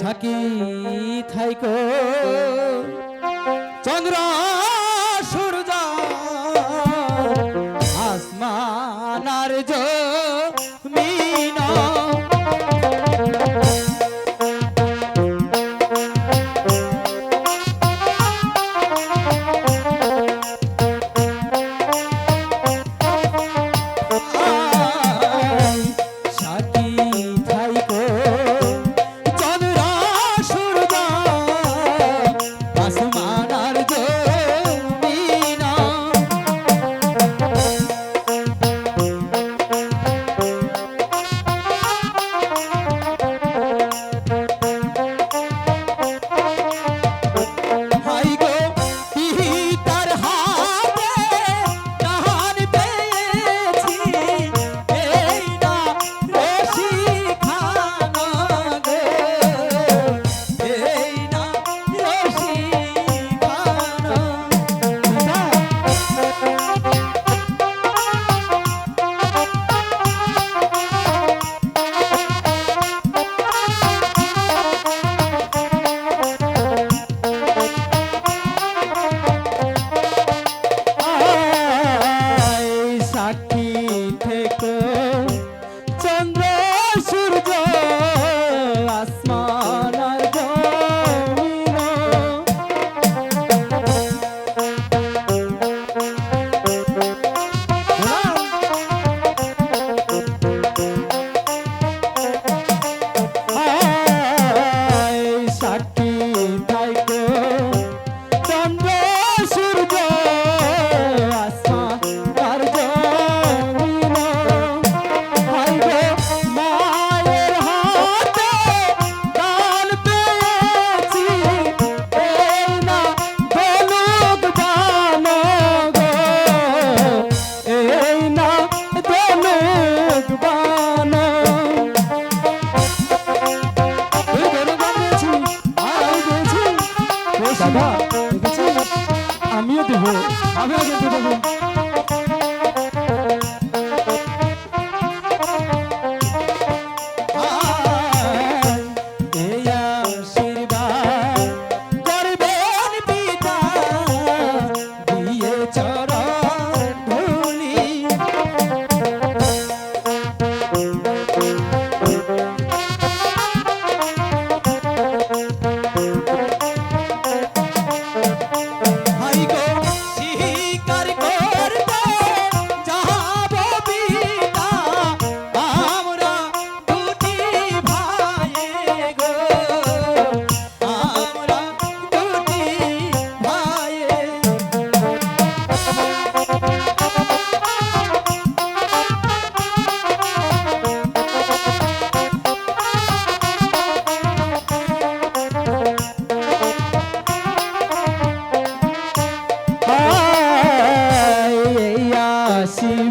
Psaki থাইক। চন্দ্র সূর্য আসমান আর জয় দাদা আমিও দেবো আমি দেবো। assim